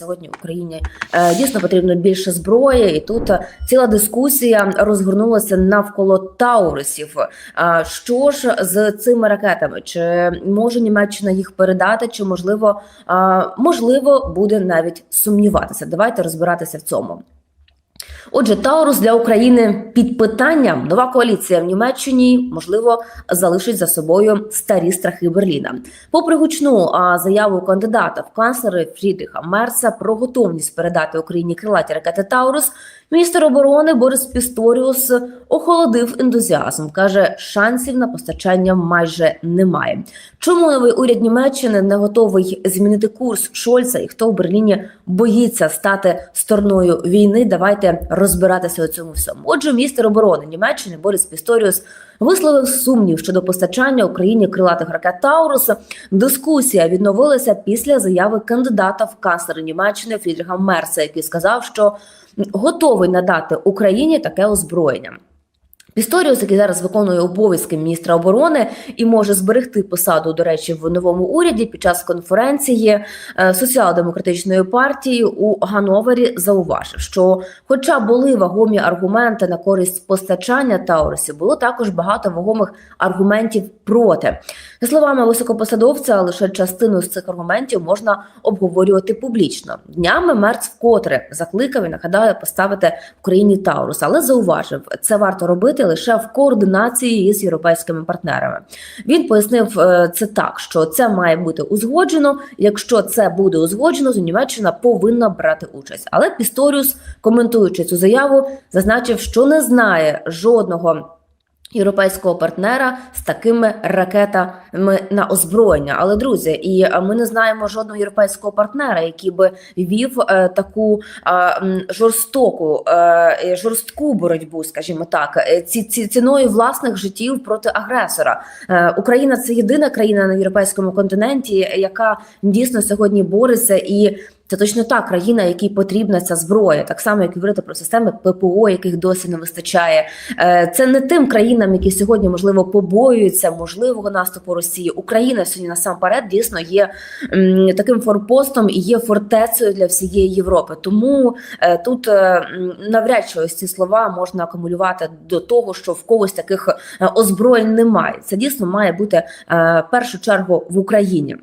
сьогодні Україні е, дійсно потрібно більше зброї, і тут е, ціла дискусія розгорнулася навколо Таурусів. А що ж з цими ракетами? Чи може Німеччина їх передати? Чи можливо, можливо буде навіть сумніватися? Давайте розбиратися в цьому. Отже, Таурус для України під питанням. Нова коаліція в Німеччині можливо залишить за собою старі страхи Берліна. Попри гучну заяву кандидата в канцлери Фрідріха Мерса про готовність передати Україні крилаті ракети Таурус, міністр оборони Борис Пісторіус охолодив ентузіазм. каже, шансів на постачання майже немає. Чому новий уряд Німеччини не готовий змінити курс Шольца і хто в Берліні боїться стати стороною війни? Давайте розбиратися у цьому всьому. Отже, міністр оборони Німеччини Борис Пісторіус висловив сумнів щодо постачання Україні крилатих ракет Таурус. Дискусія відновилася після заяви кандидата в канцлери Німеччини Фрідріха Мерса, який сказав, що готовий надати Україні таке озброєння. Пісторіус, який зараз виконує обов'язки міністра оборони і може зберегти посаду, до речі, в новому уряді під час конференції е, соціал-демократичної партії у Гановері, зауважив, що, хоча були вагомі аргументи на користь постачання Таурусів, було також багато вагомих аргументів проти. За словами високопосадовця, лише частину з цих аргументів можна обговорювати публічно. Днями Мерц вкотре закликав і нагадає поставити в країні Таурус, але зауважив, це варто робити лише в координації із європейськими партнерами. Він пояснив е, це так, що це має бути узгоджено. Якщо це буде узгоджено, то Німеччина повинна брати участь. Але Пісторіус, коментуючи цю заяву, зазначив, що не знає жодного. Європейського партнера з такими ракетами на озброєння, але друзі, і е, ми не знаємо жодного європейського партнера, який би вів е, таку е, жорстоку жорстку боротьбу, скажімо так, ці, ці ціною власних життів проти агресора. Україна це єдина країна на європейському континенті, яка дійсно сьогодні бореться і. Це точно та країна, якій потрібна ця зброя, так само як говорити про системи ППО, яких досі не вистачає. Е, Це не тим країнам, які сьогодні можливо побоюються можливого наступу Росії. Україна сьогодні насамперед дійсно є таким форпостом і є фортецею для всієї Європи. Тому е, тут е, навряд чи ось ці слова можна акумулювати до того, що в когось таких озброєнь немає. Це дійсно має бути першу чергу в Україні.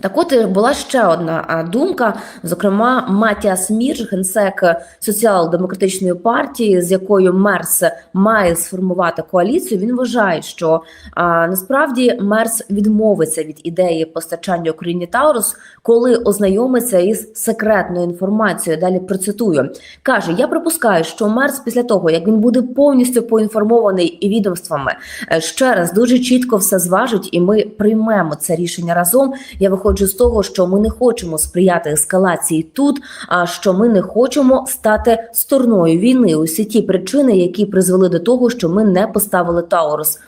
Так от була ще одна думка, зокрема, Матіас Мірж, генсек соціал-демократичної партії, з якою Мерс має сформувати коаліцію. Він вважає, що а, насправді Мерс відмовиться від ідеї постачання Україні Таурус, коли ознайомиться із секретною інформацією. Далі процитую, каже: Я припускаю, що Мерс після того, як він буде повністю поінформований і відомствами, е, ще раз дуже чітко все зважить, і ми приймемо це рішення разом. Я виходжу з того, що ми не хочемо сприяти ескалації тут, а що ми не хочемо стати стороною війни. Усі ті причини, які призвели до того, що ми не поставили Таурус.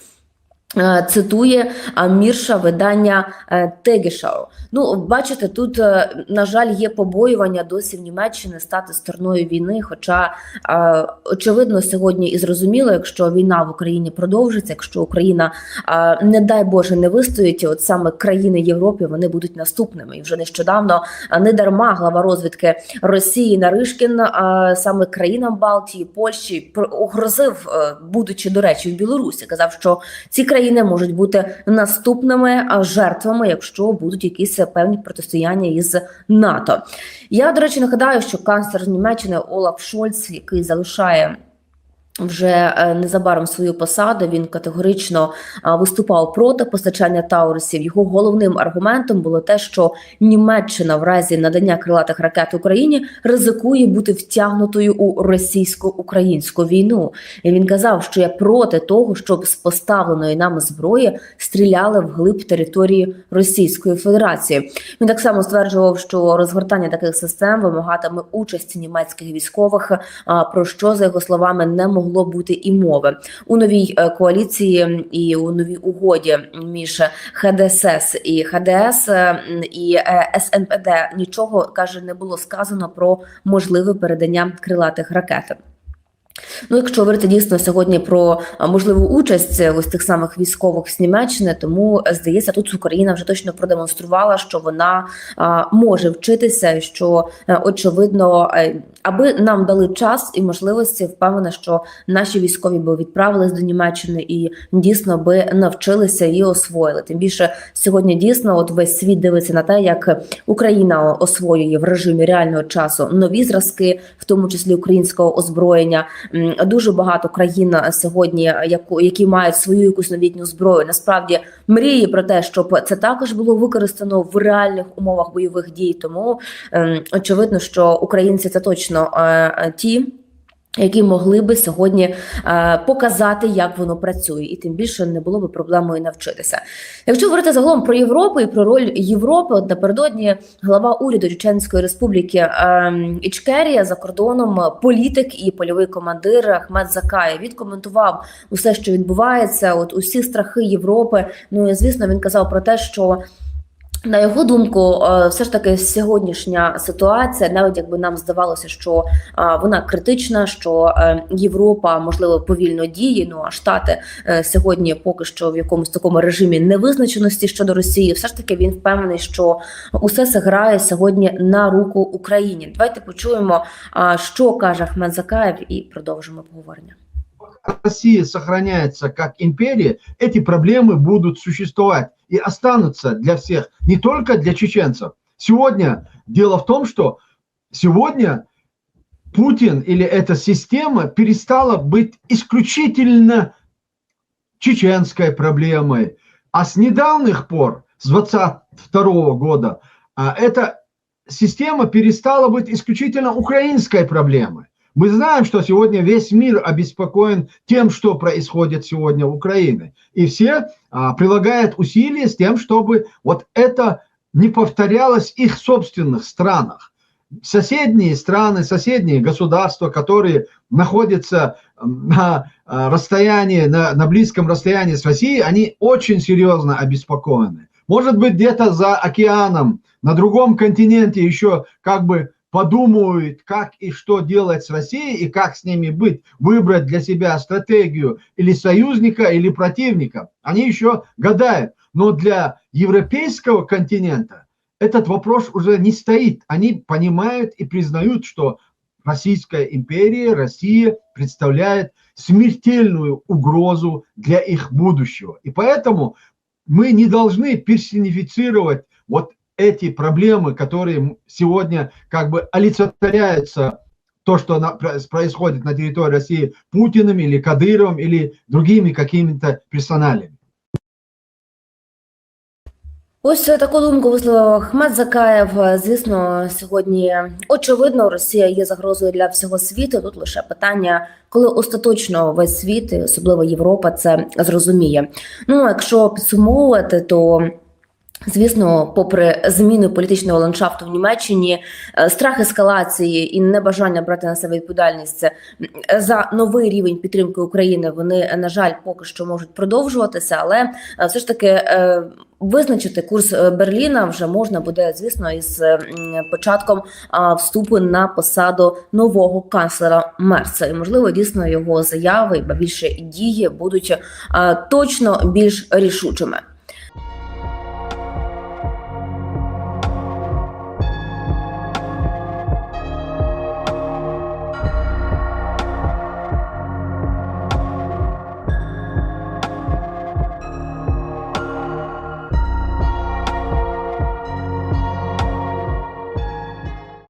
Е, Цитує Мірша видання е, Тегішау. Ну, бачите, тут, е, на жаль, є побоювання досі в Німеччині стати стороною війни. Хоча, очевидно, сьогодні і зрозуміло, якщо війна в Україні продовжиться, якщо Україна, не дай Боже, не вистоїть, от саме країни Європи вони будуть наступними. І вже нещодавно не дарма глава розвідки Росії Наришкін саме країнам Балтії, Польщі е, будучи до речі, в Білорусі, казав, що ці країни можуть бути наступними жертвами, якщо будуть якісь певні протистояння із НАТО. Я до речі нагадаю, що канцлер Німеччини Олаф Шольц, який залишає. Вже е, незабаром свою посаду він категорично виступав проти постачання таурусів. Його головним аргументом було те, що Німеччина в разі надання крилатих ракет Україні ризикує бути втягнутою у російсько-українську війну. І він казав, що я проти того, щоб з поставленої нами зброї стріляли в глиб території Російської Федерації. Він так само стверджував, що розгортання таких систем вимагатиме участі німецьких військових, про що за його словами не могло бути і мови у новій е, коаліції і у новій угоді між ХДСС і ХДС е, і е, СНПД нічого каже не було сказано про можливе передання крилатих ракет. Ну, якщо говорити дійсно сьогодні про можливу участь ось тих самих військових з Німеччини, тому е, здається, тут Україна вже точно продемонструвала, що вона може вчитися, що е, очевидно, е, аби нам дали час і можливості, впевнена, що наші військові би відправились до Німеччини і дійсно би навчилися і освоїли. Тим більше сьогодні дійсно, от весь світ дивиться на те, як Україна освоює в режимі реального часу нові зразки, в тому числі українського озброєння. Дуже багато країн сьогодні, яку які мають свою якусь новітню зброю, насправді мріє про те, щоб це також було використано в реальних умовах бойових дій. Тому ем, очевидно, що українці це точно е, е, ті. Які могли би сьогодні е, показати, як воно працює, і тим більше не було би проблемою навчитися. Якщо говорити загалом про Європу і про роль Європи, от напередодні глава уряду Чеченської республіки е, Ічкерія за кордоном політик і польовий командир Ахмед Закаєв відкоментував усе, що відбувається, от усі страхи Європи. Ну і звісно, він казав про те, що. На його думку, е, все ж таки сьогоднішня ситуація, навіть якби нам здавалося, що е, вона критична, що е, Європа можливо повільно діє. Ну а Штати сьогодні поки що в якомусь такому режимі невизначеності щодо Росії. Все ж таки він впевнений, що усе це сьогодні на руку Україні. Давайте почуємо, що каже Ахмед Закаєв, і продовжимо обговорення. Россия сохраняется как империя, эти проблемы будут существовать и останутся для всех, не только для чеченцев. Сегодня дело в том, что сегодня Путин или эта система перестала быть исключительно чеченской проблемой, а с недавних пор, с 22 года, а, эта система перестала быть исключительно украинской проблемой. Мы знаем, что сегодня весь мир обеспокоен тем, что происходит сегодня в Украине. И все а, прилагают усилия с тем, чтобы вот это не повторялось в их собственных странах. Соседние страны, соседние государства, которые находятся на а, расстоянии, на, на близком расстоянии с Россией, они очень серьезно обеспокоены. Может быть, где-то за океаном, на другом континенте еще как бы подумают, как и что делать с Россией и как с ними быть, выбрать для себя стратегию или союзника, или противника. Они еще гадают. Но для европейского континента этот вопрос уже не стоит. Они понимают и признают, что Российская империя, Россия представляет смертельную угрозу для их будущего. И поэтому мы не должны персонифицировать вот эти проблемы, которые сегодня как бы олицетворяются то, что на- происходит на территории России Путиным или Кадыровым или другими какими-то персоналями. Ось таку думку висловив Ахмед Закаєв. Звісно, сьогодні очевидно, Росія є загрозою для всього світу. Тут лише питання, коли остаточно весь світ, і особливо Європа, це зрозуміє. Ну якщо підсумовувати, то Звісно, попри зміни політичного ландшафту в Німеччині, е, страх ескалації і небажання брати на себе відповідальність за новий рівень підтримки України, вони на жаль поки що можуть продовжуватися, але е, все ж таки е, визначити курс Берліна вже можна буде, звісно, із початком вступу на посаду нового канцлера Мерца. І можливо, дійсно його заяви, ба більше дії будуть точно більш рішучими.